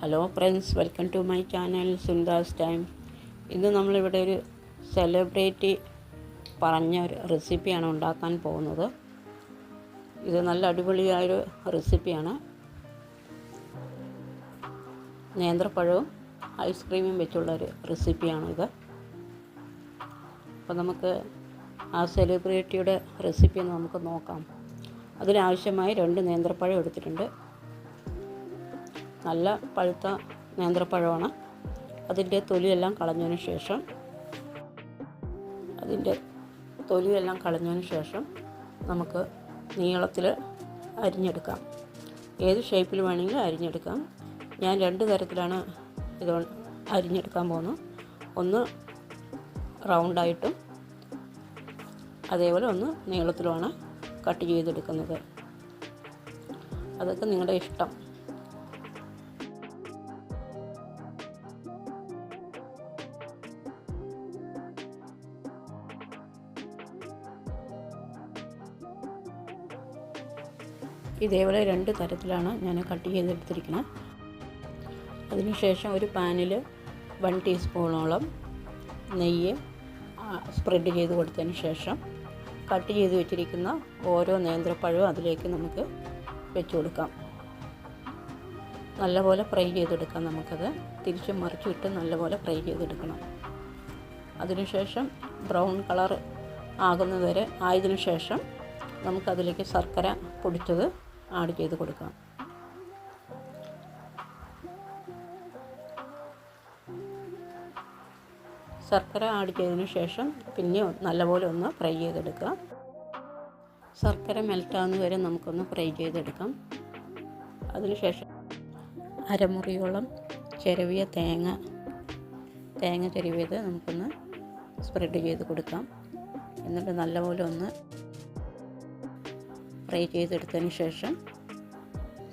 Hello friends welcome to my channel Sundas time ഇന്ന് നമ്മളിവിടെ ഒരു സെലിബ്രിറ്റി പറഞ്ഞ ഒരു റെസിപ്പിയാണ് ഉണ്ടാക്കാൻ പോകുന്നത്. ഇത് നല്ല അടിപൊളിയായൊരു റെസിപ്പിയാണ് നേന്ത്രപ്പഴവും ഐസ്ക്രീമും വെച്ചുള്ള ഒരു റെസിപ്പിയാണിത് അപ്പോൾ നമുക്ക് ആ സെലിബ്രിറ്റിയുടെ റെസിപ്പി നമുക്ക് നോക്കാം. അതിനാവശ്യമായി രണ്ട് നേന്ത്രപ്പഴം എടുത്തിട്ടുണ്ട്. നല്ല പഴുത്ത നേന്ത്രപ്പഴമാണ്. അതിന്റെ തൊലിയെല്ലാം കളഞ്ഞതിന് ശേഷം അതിന്റെ തൊലിയെല്ലാം കളഞ്ഞതിന് ശേഷം നമുക്ക് നീളത്തിൽ അരിഞ്ഞെടുക്കാം. ഏത് ഷേപ്പിൽ വേണമെങ്കിലും അരിഞ്ഞെടുക്കാം. ഞാൻ രണ്ട് തരത്തിലാണ് ഇത് അരിഞ്ഞെടുക്കാൻ പോകുന്നത്. ഒന്ന് റൗണ്ടായിട്ടും അതേപോലെ ഒന്ന് നീളത്തിലുമാണ് കട്ട് ചെയ്തെടുക്കുന്നത്. അതൊക്കെ നിങ്ങളുടെ ഇഷ്ടം. ഇതേപോലെ രണ്ട് തരത്തിലാണ് ഞാൻ കട്ട് ചെയ്തെടുത്തിരിക്കുന്നത്. അതിനുശേഷം ഒരു പാനിൽ വൺ ടീസ്പൂണോളം നെയ്യ് സ്പ്രെഡ് ചെയ്ത് കൊടുത്തതിന് ശേഷം കട്ട് ചെയ്ത് വെച്ചിരിക്കുന്ന ഓരോ നേന്ത്രപ്പഴവും അതിലേക്ക് നമുക്ക് വെച്ച് കൊടുക്കാം. നല്ലപോലെ ഫ്രൈ ചെയ്തെടുക്കാം നമുക്കത്. തിരിച്ച് മറിച്ചിട്ട് നല്ലപോലെ ഫ്രൈ ചെയ്തെടുക്കണം. അതിനുശേഷം ബ്രൗൺ കളർ ആകുന്നതുവരെ ആയതിനു ശേഷം നമുക്കതിലേക്ക് ശർക്കര പൊടിച്ചത് ആഡ് ചെയ്ത് കൊടുക്കാം. ശർക്കര ആഡ് ചെയ്തതിന് ശേഷം പിന്നെ നല്ലപോലെ ഒന്ന് ഫ്രൈ ചെയ്തെടുക്കുക. ശർക്കര മെൽറ്റാവുന്ന വരെ നമുക്കൊന്ന് ഫ്രൈ ചെയ്തെടുക്കാം. അതിനുശേഷം അരമുറിയോളം ചിരവിയ തേങ്ങ തേങ്ങ ചിരവിയത് നമുക്കൊന്ന് സ്പ്രെഡ് ചെയ്ത് കൊടുക്കാം. എന്നിട്ട് നല്ലപോലെ ഒന്ന് ഫ്രൈ ചെയ്തെടുത്തതിന് ശേഷം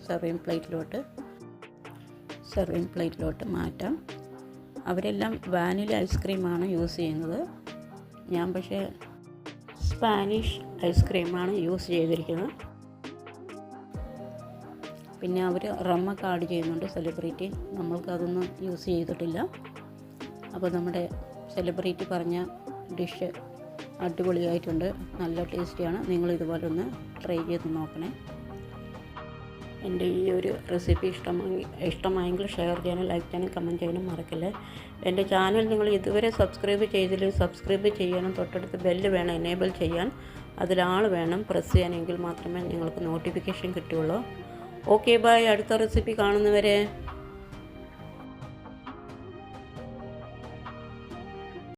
സെർവിങ് പ്ലേറ്റിലോട്ട് സെർവിങ് പ്ലേറ്റിലോട്ട് മാറ്റാം. അവരെല്ലാം വാനില ഐസ്ക്രീമാണ് യൂസ് ചെയ്യുന്നത്. ഞാൻ പക്ഷേ സ്പാനിഷ് ഐസ്ക്രീമാണ് യൂസ് ചെയ്തിരിക്കുന്നത്. പിന്നെ അവർ റമ്മൊക്കെ ആഡ് ചെയ്യുന്നുണ്ട്. സെലിബ്രിറ്റി നമ്മൾക്കതൊന്നും യൂസ് ചെയ്തിട്ടില്ല. അപ്പോൾ നമ്മുടെ സെലിബ്രിറ്റി പറഞ്ഞ ഡിഷ് അടിപൊളിയായിട്ടുണ്ട്. നല്ല ടേസ്റ്റിയാണ്. നിങ്ങൾ ഇതുപോലെ ഒന്ന് ട്രൈ ചെയ്ത് നോക്കണേ. എന്റെ ഈ ഒരു റെസിപ്പി ഇഷ്ടമായി ഇഷ്ടമായെങ്കിൽ ഷെയർ ചെയ്യാനും ലൈക്ക് ചെയ്യാനും കമന്റ് ചെയ്യാനും മറക്കില്ല. എന്റെ ചാനൽ നിങ്ങൾ ഇതുവരെ സബ്സ്ക്രൈബ് ചെയ്തില്ലെങ്കിൽ സബ്സ്ക്രൈബ് ചെയ്യാനും തൊട്ടടുത്ത് ബെല്ല് വേണം എനേബിൾ ചെയ്യാൻ. അതിലാൾ വേണം പ്രസ് ചെയ്യാനെങ്കിൽ മാത്രമേ നിങ്ങൾക്ക് നോട്ടിഫിക്കേഷൻ കിട്ടുകയുള്ളൂ. ഓക്കെ ബൈ അടുത്ത റെസിപ്പി കാണുന്നവരെ.